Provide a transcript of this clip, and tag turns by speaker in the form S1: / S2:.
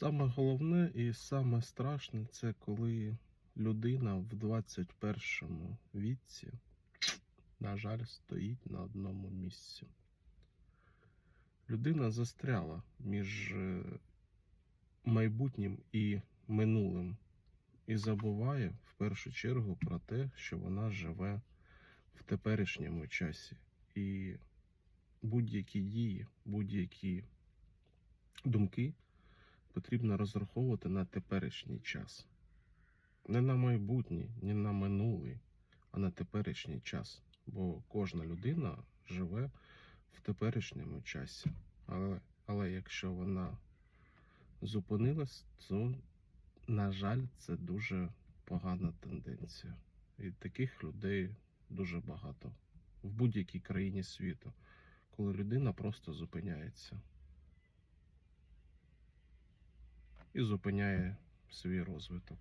S1: Саме головне і саме страшне це коли людина в 21 віці, на жаль, стоїть на одному місці. Людина застряла між е, майбутнім і минулим і забуває в першу чергу про те, що вона живе в теперішньому часі. І будь-які дії, будь-які думки потрібно розраховувати на теперішній час. Не на майбутній, не на минулий, а на теперішній час. Бо кожна людина живе в теперішньому часі. Але, але якщо вона зупинилась, то, на жаль, це дуже погана тенденція. І таких людей дуже багато в будь-якій країні світу, коли людина просто зупиняється і зупиняє свій розвиток.